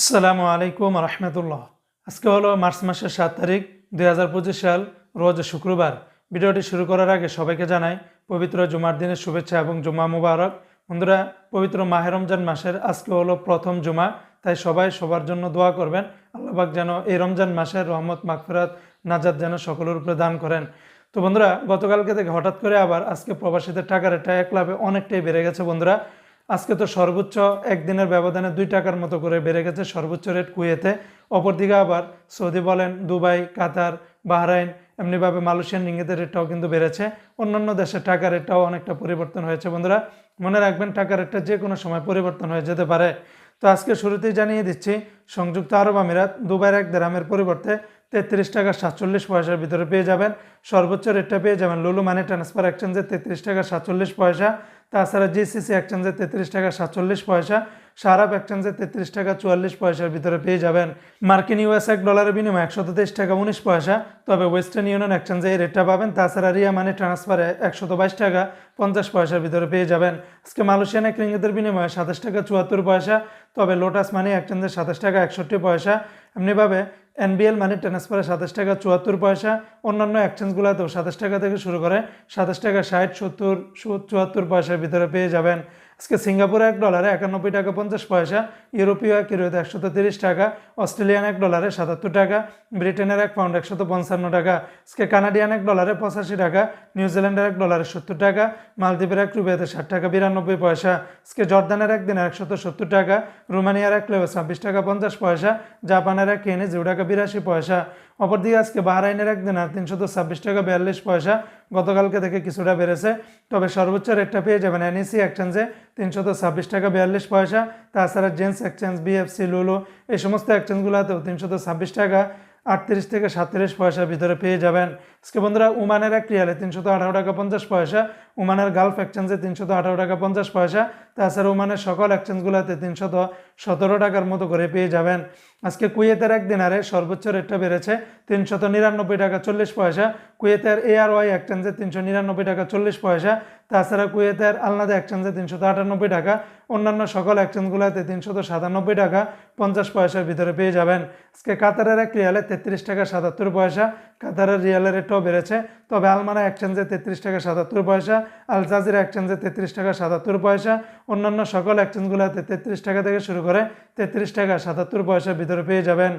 আসসালামু আলাইকুম রহমতুল্লাহ। আজকে হলো মার্চ মাসের সাত তারিখ, দুই পঁচিশ সাল, রোজ শুক্রবার। ভিডিওটি শুরু করার আগে সবাইকে জানাই পবিত্র জুমার দিনের শুভেচ্ছা এবং জুমা মুবারক। বন্ধুরা, পবিত্র মাহে রমজান মাসের আজকে হলো প্রথম জুমা, তাই সবাই সবার জন্য দোয়া করবেন। আল্লাহবাক যেন এই রমজান মাসের রহমত, মাগফিরাত নাজাদ যেন সকলের উপরে দান করেন। তো বন্ধুরা, গতকালকে থেকে হঠাৎ করে আবার আজকে প্রবাসীদের টাকার রেটটা এক লাভে অনেকটাই বেড়ে গেছে বন্ধুরা। আজকে তো সর্বোচ্চ একদিনের ব্যবধানে দুই টাকার মতো করে বেড়ে গেছে, সর্বোচ্চ রেট কুয়েতে। অপরদিকে আবার সৌদি বলেন, দুবাই, কাতার, বাহরাইন, এমনিভাবে মালয়েশিয়ান রিঙ্গিতের রেটটাও কিন্তু বেড়েছে। অন্যান্য দেশের টাকা রেটটাও অনেকটা পরিবর্তন হয়েছে বন্ধুরা। মনে রাখবেন টাকা রেটটা যে কোনো সময় পরিবর্তন হয়ে যেতে পারে। তো আজকে শুরুতেই জানিয়ে দিচ্ছি, সংযুক্ত আরব আমিরাত, দুবাইয়ের এক দেরামের পরিবর্তে তেত্রিশ টাকা সাতচল্লিশ পয়সার ভিতরে পেয়ে যাবেন। সর্বোচ্চ রেটটা পেয়ে যাবেন লুলু মানি ট্রান্সফার এক্সচেঞ্জে তেত্রিশ টাকা সাতচল্লিশ পয়সা। তাছাড়া জিসিসি এক্সচেঞ্জে তেত্রিশ টাকা সাতচল্লিশ পয়সা সারাপ এক্সচেঞ্জে তেত্রিশ টাকা চুয়াল্লিশ পয়সার ভিতরে পেয়ে যাবেন। মার্কিন ইউএস এক ডলারের বিনিময়ে একশো তেইশ টাকা উনিশ পয়সা। তবে ওয়েস্টার্ন ইউনিয়ন এক্সচেঞ্জে এই রেটটা পাবেন, তাছাড়া রিয়া মানি ট্রান্সফারে একশত বাইশ টাকা পঞ্চাশ পয়সার ভিতরে পেয়ে যাবেন। আজকে মালয়েশিয়ান এক রিঙ্গিতের বিনিময়ে সাতাশ টাকা চুয়াত্তর পয়সা, তবে লোটাস মানি এক্সচেঞ্জে সাতাশ টাকা একষট্টি পয়সা। এমনিভাবে এনবিএল মানি ট্রান্সফারে সাতাশ টাকা, চুয়াত্তর পয়সা। অন্যান্য এক্সচেঞ্জগুলোতেও সাতাশ টাকা থেকে শুরু করে সাতাশ টাকা, ষাট, সত্তর চুয়াত্তর পয়সার ভিতরে পেয়ে যাবেন। আজকে সিঙ্গাপুরে এক ডলারে একানব্বই টাকা পঞ্চাশ পয়সা ইউরোপীয় এক ইউরোতে একশত তিরিশ টাকা, অস্ট্রেলিয়ান এক ডলারে সাতাত্তর টাকা, ব্রিটেনের এক পাউন্ড একশত পঞ্চান্ন টাকা, আজকে কানাডিয়ান এক ডলারে পঁচাশি টাকা, নিউজিল্যান্ডের এক ডলারে সত্তর টাকা, মালদ্বীপের এক রুপিয়াতে ষাট টাকা, বিরানব্বই পয়সা, আজকে জর্দানের এক দিনে একশত সত্তর টাকা, রোমানিয়ার এক লেবে ছাব্বিশ টাকা পঞ্চাশ পয়সা, জাপানের এক কেনে জিরো টাকা বিরাশি পয়সা, অপরদিকে আজকে বাহরাইনের এক দিন আর তিনশত ছাব্বিশ টাকা বিয়াল্লিশ পয়সা, গতকালকে থেকে কিছুটা বেড়েছে, তবে সর্বোচ্চ রেটটা পেয়ে যাবেন এনইসি এক্সচেঞ্জে তিনশত ছাব্বিশ টাকা, বিয়াল্লিশ পয়সা। তাছাড়া জেন্টস এক্সচেঞ্জ, বিএফসি, লুলু, এই সমস্ত এক্সচেঞ্জগুলোতেও তিনশত ছাব্বিশ টাকা, আটত্রিশ থেকে সাতত্রিশ পয়সার ভিতরে পেয়ে যাবেন। আজকে বন্ধুরা, উমানের এক রিয়ালে তিনশত আঠারো টাকা পঞ্চাশ পয়সা, উমানের গালফ এক্সচেঞ্জে তিনশত আঠারো টাকা পঞ্চাশ পয়সা, তাছাড়া উমানের সকল এক্সচেঞ্জগুলোতে তিনশত সতেরো টাকার মতো করে পেয়ে যাবেন। আজকে কুয়েতের এক দিনারে সর্বোচ্চ রেটটা বেড়েছে তিনশত নিরানব্বই টাকা চল্লিশ পয়সা, কুয়েতের এআর ওয়াই এক্সচেঞ্জে তিনশো নিরানব্বই টাকা চল্লিশ পয়সা, তাছাড়া কুয়েতের আলনাদা এক্সচেঞ্জে তিনশত আটানব্বই টাকা, অন্যান্য সকল এক্সচেঞ্জগুলোতে তিনশত সাতানব্বই টাকা পঞ্চাশ পয়সার ভিতরে পেয়ে যাবেন। আজকে কাতারের এক রিয়ালে তেত্রিশ টাকা সাতাত্তর পয়সা কাতারের রিয়ালের রেটও বেড়েছে। তবে আলমারা এক্সচেঞ্জে তেত্রিশ টাকা সাতাত্তর পয়সা, আল জাজিরা এক্সচেঞ্জে তেত্রিশ টাকা সাতাত্তর পয়সা, অন্যান্য সকল এক্সচেঞ্জগুলোতে তেত্রিশ টাকা থেকে শুরু করে তেত্রিশ টাকা সাতাত্তর পয়সা ভিতরে পেয়ে যাবেন।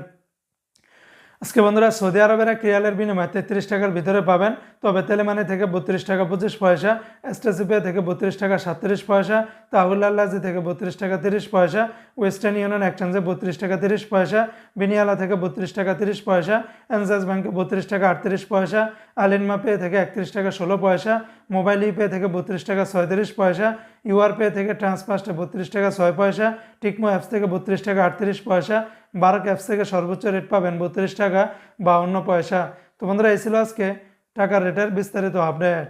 আজকে বন্ধুরা সৌদি আরবের এক রিয়ালের বিনিময়ে তেত্রিশ টাকার ভিতরে পাবেন। তবে তেলেমানি থেকে বত্রিশ টাকা পঁচিশ পয়সা এস্টাসিপিয়া থেকে বত্রিশ টাকা সাতত্রিশ পয়সা তাহুল্লাহাজি থেকে বত্রিশ টাকা তিরিশ পয়সা, ওয়েস্টার্ন ইউনিয়ন এক্সচেঞ্জে বত্রিশ টাকা তিরিশ পয়সা, বিনিয়ালা থেকে বত্রিশ টাকা তিরিশ পয়সা, এনজাস ব্যাংকে বত্রিশ টাকা আটত্রিশ পয়সা, আলিনমা পে থেকে একত্রিশ টাকা ষোলো পয়সা, মোবাইল ইপে থেকে বত্রিশ টাকা ছয়ত্রিশ পয়সা ইউআর পে থেকে ট্রান্সফার্স্টে বত্রিশ টাকা ছয় পয়সা, টিকমো অ্যাপস থেকে বত্রিশ টাকা আটত্রিশ পয়সা বারাক ক্যাপস থেকে সর্বোচ্চ রেট পাবেন, বত্রিশ টাকা বা অন্য পয়সা। তো বন্ধুরা, এই ছিল আজকে টাকার রেটের বিস্তারিত আপডেট